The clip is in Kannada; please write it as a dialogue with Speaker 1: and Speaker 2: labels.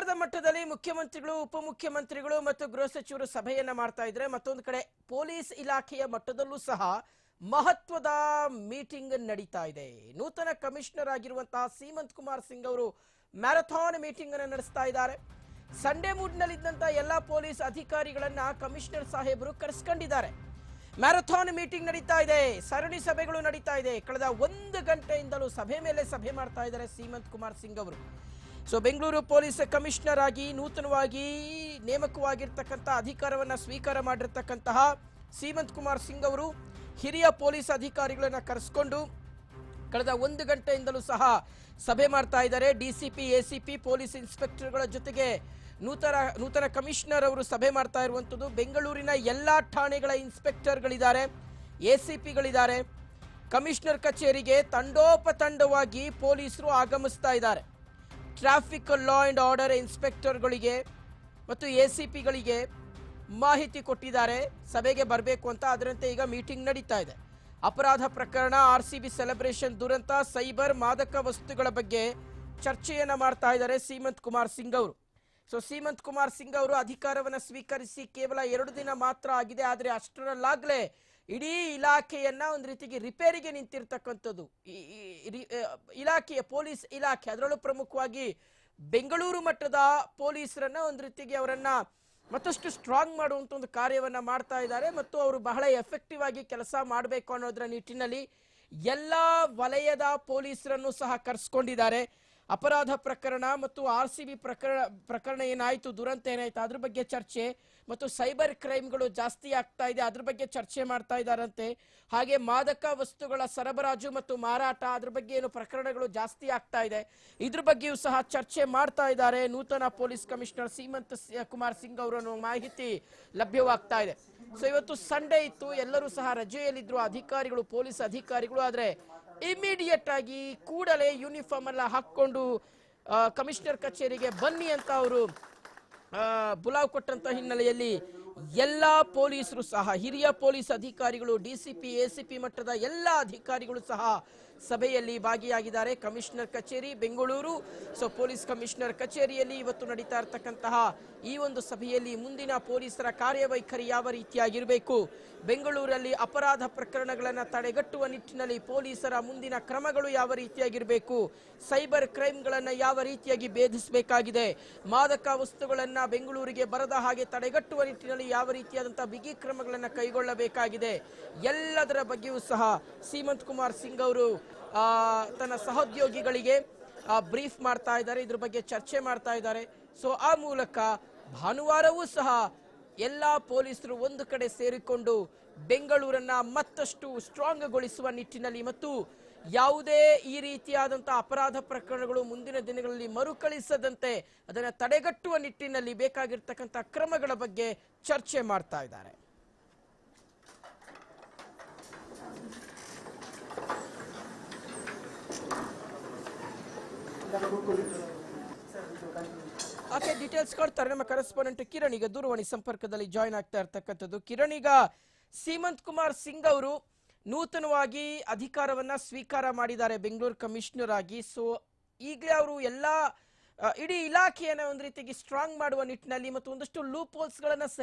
Speaker 1: ಸರ್ಕಾರದ ಮಟ್ಟದಲ್ಲಿ ಮುಖ್ಯಮಂತ್ರಿಗಳು, ಉಪಮುಖ್ಯಮಂತ್ರಿಗಳು ಮತ್ತು ಗೃಹ ಸಚಿವರು ಸಭೆಯನ್ನ ಮಾಡ್ತಾ ಇದ್ರೆ ಮತ್ತೊಂದು ಕಡೆ ಪೊಲೀಸ್ ಇಲಾಖೆಯ ಮಟ್ಟದಲ್ಲೂ ಸಹ ಮಹತ್ವದ ಮೀಟಿಂಗ್ ನಡೀತಾ ಇದೆ. ನೂತನ ಕಮಿಷನರ್ ಆಗಿರುವಂತಹ ಸೀಮಂತ್ ಕುಮಾರ್ ಸಿಂಗ್ ಅವರು ಮ್ಯಾರಥಾನ್ ಮೀಟಿಂಗ್ ಅನ್ನು ನಡೆಸ್ತಾ ಇದ್ದಾರೆ. ಸಂಡೇ ಮೂಡ್ನಲ್ಲಿದ್ದಂತ ಎಲ್ಲಾ ಪೊಲೀಸ್ ಅಧಿಕಾರಿಗಳನ್ನ ಕಮಿಷನರ್ ಸಾಹೇಬರು ಕರೆಸ್ಕೊಂಡಿದ್ದಾರೆ. ಮ್ಯಾರಥಾನ್ ಮೀಟಿಂಗ್ ನಡೀತಾ ಇದೆ, ಸರಣಿ ಸಭೆಗಳು ನಡೀತಾ ಇದೆ. ಕಳೆದ ಒಂದು ಗಂಟೆಯಿಂದಲೂ ಸಭೆ ಮೇಲೆ ಸಭೆ ಮಾಡ್ತಾ ಇದ್ದಾರೆ ಸೀಮಂತ್ ಕುಮಾರ್ ಸಿಂಗ್ ಅವರು. ಸೊ ಬೆಂಗಳೂರು ಪೊಲೀಸ್ ಕಮಿಷನರ್ ಆಗಿ ನೂತನವಾಗಿ ನೇಮಕವಾಗಿರ್ತಕ್ಕಂಥ ಅಧಿಕಾರವನ್ನು ಸ್ವೀಕಾರ ಮಾಡಿರ್ತಕ್ಕಂತಹ ಸೀಮಂತ್ ಕುಮಾರ್ ಸಿಂಗ್ ಅವರು ಹಿರಿಯ ಪೊಲೀಸ್ ಅಧಿಕಾರಿಗಳನ್ನು ಕರೆಸ್ಕೊಂಡು ಕಳೆದ ಒಂದು ಗಂಟೆಯಿಂದಲೂ ಸಹ ಸಭೆ ಮಾಡ್ತಾ ಇದ್ದಾರೆ. ಡಿಸಿಪಿ ಎಸಿಪಿ ಪೊಲೀಸ್ ಇನ್ಸ್ಪೆಕ್ಟರ್ಗಳ ಜೊತೆಗೆ ನೂತನ ನೂತನ ಕಮಿಷನರ್ ಅವರು ಸಭೆ ಮಾಡ್ತಾ ಇರುವಂಥದ್ದು. ಬೆಂಗಳೂರಿನ ಎಲ್ಲ ಠಾಣೆಗಳ ಇನ್ಸ್ಪೆಕ್ಟರ್ಗಳಿದ್ದಾರೆ, ಎ ಸಿ ಪಿಗಳಿದ್ದಾರೆ. ಕಮಿಷನರ್ ಕಚೇರಿಗೆ ತಂಡೋಪತಂಡವಾಗಿ ಪೊಲೀಸರು ಆಗಮಿಸ್ತಾ ಇದ್ದಾರೆ. ಟ್ರಾಫಿಕ್ ಲಾ ಅಂಡ್ ಆರ್ಡರ್ ಇನ್ಸ್ಪೆಕ್ಟರ್ಗಳಿಗೆ ಮತ್ತು ಎ ಸಿ ಪಿಗಳಿಗೆ ಮಾಹಿತಿ ಕೊಟ್ಟಿದ್ದಾರೆ. ಸಭೆಗೆ ಬರಬೇಕು ಅಂತ ಅದರಂತೆ ಈಗ ಮೀಟಿಂಗ್ ನಡೀತಾ ಇದೆ. ಅಪರಾಧ ಪ್ರಕರಣ, ಆರ್ ಸಿ ಬಿ ಸೆಲೆಬ್ರೇಷನ್ ದುರಂತ, ಸೈಬರ್ ಮಾದಕ ವಸ್ತುಗಳ ಬಗ್ಗೆ ಚರ್ಚೆಯನ್ನ ಮಾಡ್ತಾ ಇದ್ದಾರೆ ಸೀಮಂತ್ ಕುಮಾರ್ ಸಿಂಗ್ ಅವರು. ಸೊ ಸೀಮಂತ್ ಕುಮಾರ್ ಸಿಂಗ್ ಅವರು ಅಧಿಕಾರವನ್ನು ಸ್ವೀಕರಿಸಿ ಕೇವಲ ಎರಡು ದಿನ ಮಾತ್ರ ಆಗಿದೆ, ಆದರೆ ಅಷ್ಟರಲ್ಲಾಗಲೇ ಇಡೀ ಇಲಾಖೆಯನ್ನ ಒಂದು ರೀತಿಗೆ ರಿಪೇರಿಗೆ ನಿಂತಿರ್ತಕ್ಕಂಥದ್ದು. ಇಲಾಖೆಯ ಪೊಲೀಸ್ ಇಲಾಖೆ, ಅದರಲ್ಲೂ ಪ್ರಮುಖವಾಗಿ ಬೆಂಗಳೂರು ಮಟ್ಟದ ಪೊಲೀಸರನ್ನ ಒಂದು ರೀತಿಗೆ ಅವರನ್ನ ಮತ್ತಷ್ಟು ಸ್ಟ್ರಾಂಗ್ ಮಾಡುವಂತ ಒಂದು ಕಾರ್ಯವನ್ನ ಮಾಡ್ತಾ ಇದ್ದಾರೆ ಮತ್ತು ಅವರು ಬಹಳ ಎಫೆಕ್ಟಿವ್ ಆಗಿ ಕೆಲಸ ಮಾಡಬೇಕು ಅನ್ನೋದರ ನಿಟ್ಟಿನಲ್ಲಿ ಎಲ್ಲ ವಲಯದ ಪೊಲೀಸರನ್ನು ಸಹ ಕರೆಸ್ಕೊಂಡಿದ್ದಾರೆ. ಅಪರಾಧ ಪ್ರಕರಣ ಮತ್ತು ಆರ್ ಸಿ ಬಿ ಪ್ರಕರಣ ಪ್ರಕರಣ ಏನಾಯಿತು, ದುರಂತ ಏನಾಯ್ತು, ಅದ್ರ ಬಗ್ಗೆ ಚರ್ಚೆ ಮತ್ತು ಸೈಬರ್ ಕ್ರೈಮ್ಗಳು ಜಾಸ್ತಿ ಆಗ್ತಾ ಇದೆ, ಅದ್ರ ಬಗ್ಗೆ ಚರ್ಚೆ ಮಾಡ್ತಾ ಇದ್ದಾರಂತೆ. ಹಾಗೆ ಮಾದಕ ವಸ್ತುಗಳ ಸರಬರಾಜು ಮತ್ತು ಮಾರಾಟ, ಅದ್ರ ಬಗ್ಗೆ ಏನು ಪ್ರಕರಣಗಳು ಜಾಸ್ತಿ ಆಗ್ತಾ ಇದೆ, ಇದ್ರ ಬಗ್ಗೆಯೂ ಸಹ ಚರ್ಚೆ ಮಾಡ್ತಾ ಇದ್ದಾರೆ. ನೂತನ ಪೊಲೀಸ್ ಕಮಿಷನರ್ ಸೀಮಂತ್ ಕುಮಾರ್ ಸಿಂಗ್ ಅವರನ್ನು ಮಾಹಿತಿ ಲಭ್ಯವಾಗ್ತಾ ಇದೆ. ಸೊ ಇವತ್ತು ಸಂಡೇ ಇತ್ತು, ಎಲ್ಲರೂ ಸಹ ರಜೆಯಲ್ಲಿದ್ರು, ಅಧಿಕಾರಿಗಳು, ಪೊಲೀಸ್ ಅಧಿಕಾರಿಗಳು, ಆದ್ರೆ ಇಮಿಡಿಯೇಟ್ ಆಗಿ ಕೂಡಲೇ ಯೂನಿಫಾರ್ಮ್ ಎಲ್ಲ ಹಾಕೊಂಡು ಆ, ಕಮಿಷನರ್ ಕಚೇರಿಗೆ ಬನ್ನಿ ಅಂತ ಅವರು ಬುಲಾವ್ ಕೊಟ್ಟಂತ ಹಿನ್ನೆಲೆಯಲ್ಲಿ ಎಲ್ಲ ಪೊಲೀಸರು ಸಹ, ಹಿರಿಯ ಪೊಲೀಸ್ ಅಧಿಕಾರಿಗಳು, ಡಿಸಿಪಿ, ಎಸಿಪಿ ಮಟ್ಟದ ಎಲ್ಲ ಅಧಿಕಾರಿಗಳು ಸಹ ಸಭೆಯಲ್ಲಿ ಭಾಗಿಯಾಗಿದ್ದಾರೆ. ಕಮಿಷನರ್ ಕಚೇರಿ, ಬೆಂಗಳೂರು. ಸೊ ಪೊಲೀಸ್ ಕಮಿಷನರ್ ಕಚೇರಿಯಲ್ಲಿ ಇವತ್ತು ನಡೀತಾ ಇರತಕ್ಕಂತಹ ಈ ಒಂದು ಸಭೆಯಲ್ಲಿ ಮುಂದಿನ ಪೊಲೀಸರ ಕಾರ್ಯವೈಖರಿ ಯಾವ ರೀತಿಯಾಗಿರಬೇಕು? ಬೆಂಗಳೂರಲ್ಲಿ ಅಪರಾಧ ಪ್ರಕರಣಗಳನ್ನು ತಡೆಗಟ್ಟುವ ನಿಟ್ಟಿನಲ್ಲಿ ಪೊಲೀಸರ ಮುಂದಿನ ಕ್ರಮಗಳು ಯಾವ ರೀತಿಯಾಗಿರಬೇಕು? ಸೈಬರ್ ಕ್ರೈಮ್ಗಳನ್ನು ಯಾವ ರೀತಿಯಾಗಿ ಭೇದಿಸಬೇಕಾಗಿದೆ? ಮಾದಕ ವಸ್ತುಗಳನ್ನು ಬೆಂಗಳೂರಿಗೆ ಬರದ ಹಾಗೆ ತಡೆಗಟ್ಟುವ ನಿಟ್ಟಿನಲ್ಲಿ ಯಾವ ರೀತಿಯಾದಂಥ ಬಿಗಿ ಕ್ರಮಗಳನ್ನು ಕೈಗೊಳ್ಳಬೇಕಾಗಿದೆ ಎಲ್ಲದರ ಬಗ್ಗೆಯೂ ಸಹ ಸೀಮಂತ್ ಕುಮಾರ್ ಸಿಂಗ್ ಅವರು ತನ್ನ ಸಹೋದ್ಯೋಗಿಗಳಿಗೆ ಬ್ರೀಫ್ ಮಾಡ್ತಾ ಇದ್ದಾರೆ, ಇದ್ರ ಬಗ್ಗೆ ಚರ್ಚೆ ಮಾಡ್ತಾ ಇದ್ದಾರೆ. ಸೊ ಆ ಮೂಲಕ ಭಾನುವಾರವೂ ಸಹ ಎಲ್ಲ ಪೊಲೀಸರು ಒಂದು ಕಡೆ ಸೇರಿಕೊಂಡು ಬೆಂಗಳೂರನ್ನ ಮತ್ತಷ್ಟು ಸ್ಟ್ರಾಂಗ್ಗೊಳಿಸುವ ನಿಟ್ಟಿನಲ್ಲಿ ಮತ್ತು ಯಾವುದೇ ಈ ರೀತಿಯಾದಂತಹ ಅಪರಾಧ ಪ್ರಕರಣಗಳು ಮುಂದಿನ ದಿನಗಳಲ್ಲಿ ಮರುಕಳಿಸದಂತೆ ಅದನ್ನು ತಡೆಗಟ್ಟುವ ನಿಟ್ಟಿನಲ್ಲಿ ಬೇಕಾಗಿರ್ತಕ್ಕಂಥ ಕ್ರಮಗಳ ಬಗ್ಗೆ ಚರ್ಚೆ ಮಾಡ್ತಾ ಇದ್ದಾರೆ. ಆಕೆ ಡೀಟೇಲ್ಸ್ ಕೊಡ್ತಾರೆ ನಮ್ಮ ಕರೆಸ್ಪಾಂಡೆಂಟ್ ಕಿರಣ್ ಈಗ ದೂರವಾಣಿ ಸಂಪರ್ಕದಲ್ಲಿ ಜಾಯ್ನ್ ಆಗ್ತಾ ಇರ್ತಕ್ಕಂಥದ್ದು. ಕಿರಣ್, ಈಗ ಸೀಮಂತ್ ಕುಮಾರ್ ಸಿಂಗ್ ಅವರು ನೂತನವಾಗಿ ಅಧಿಕಾರವನ್ನ ಸ್ವೀಕಾರ ಮಾಡಿದ್ದಾರೆ ಬೆಂಗಳೂರು ಕಮಿಷನರ್ ಆಗಿ. ಸೊ ಈಗಲೇ ಅವರು ಎಲ್ಲ ಇಡೀ ಇಲಾಖೆಯನ್ನ ಒಂದು ರೀತಿಯಾಗಿ ಸ್ಟ್ರಾಂಗ್ ಮಾಡುವ ನಿಟ್ಟಿನಲ್ಲಿ ಮತ್ತು ಒಂದಷ್ಟು ಲೂಪ್ ಹೋಲ್ಸ್ಗಳನ್ನ ಸರಿ